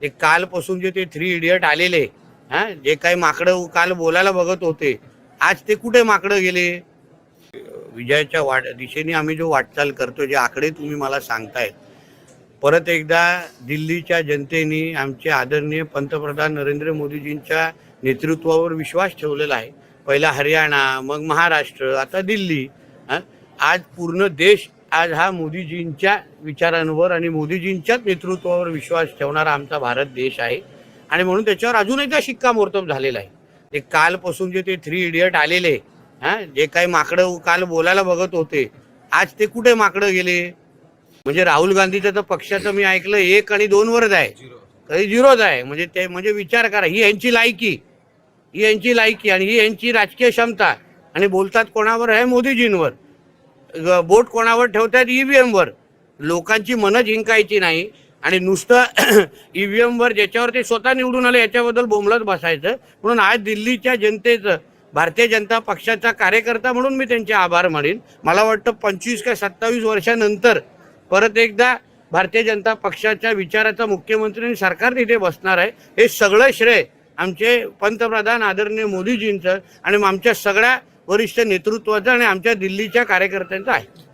ते कालपासून जे ते थ्री इडियट आलेले हा जे काही माकडं काल बोलायला बघत होते आज ते कुठे माकडं गेले? विजयाच्या वाट दिशेने आम्ही जो वाटचाल करतो जे आकडे तुम्ही मला सांगताय परत एकदा दिल्लीच्या जनतेने आमचे आदरणीय पंतप्रधान नरेंद्र मोदीजींच्या नेतृत्वावर विश्वास ठेवलेला आहे. पहिला हरियाणा मग महाराष्ट्र आता दिल्ली आज पूर्ण देश आज हा मोदीजींच्या विचारांवर आणि मोदीजींच्याच नेतृत्वावर विश्वास ठेवणारा आमचा भारत देश आहे. आणि म्हणून त्याच्यावर अजून एकदा शिक्कामोर्तब झालेला आहे. ते कालपासून जे ते थ्री इडियट आलेले हा जे काही माकडं काल बोलायला बघत होते आज ते कुठे माकडं गेले? म्हणजे राहुल गांधीचं तर पक्षाचं मी ऐकलं एक आणि दोन वरच आहे. कधी झिरोच आहे. म्हणजे ते म्हणजे विचार करा ही यांची लायकी ही यांची लायकी आणि ही यांची राजकीय क्षमता. आणि बोलतात कोणावर? आहे मोदीजींवर. बोट कोणावर ठेवतात? ईव्हीएम वर. लोकांची मनं जिंकायची नाही. आणि नुसतं ईव्हीएम वर ज्याच्यावर ते स्वतः निवडून आले याच्याबद्दल बोंबलत बसायचं. म्हणून आज दिल्लीच्या जनतेचं भारतीय जनता पक्षाचा कार्यकर्ता म्हणून मी त्यांचे आभार मानेन. मला वाटतं पंचवीस का सत्तावीस वर्षानंतर परत एकदा भारतीय जनता पक्षाच्या विचाराचा मुख्यमंत्री आणि सरकार तिथे बसणार आहे. हे सगळं श्रेय आमचे पंतप्रधान आदरणीय मोदीजींचं आणि आमच्या सगळ्या वरिष्ठ नेतृत्वाचं आणि आमच्या दिल्लीच्या कार्यकर्त्यांचं आहे.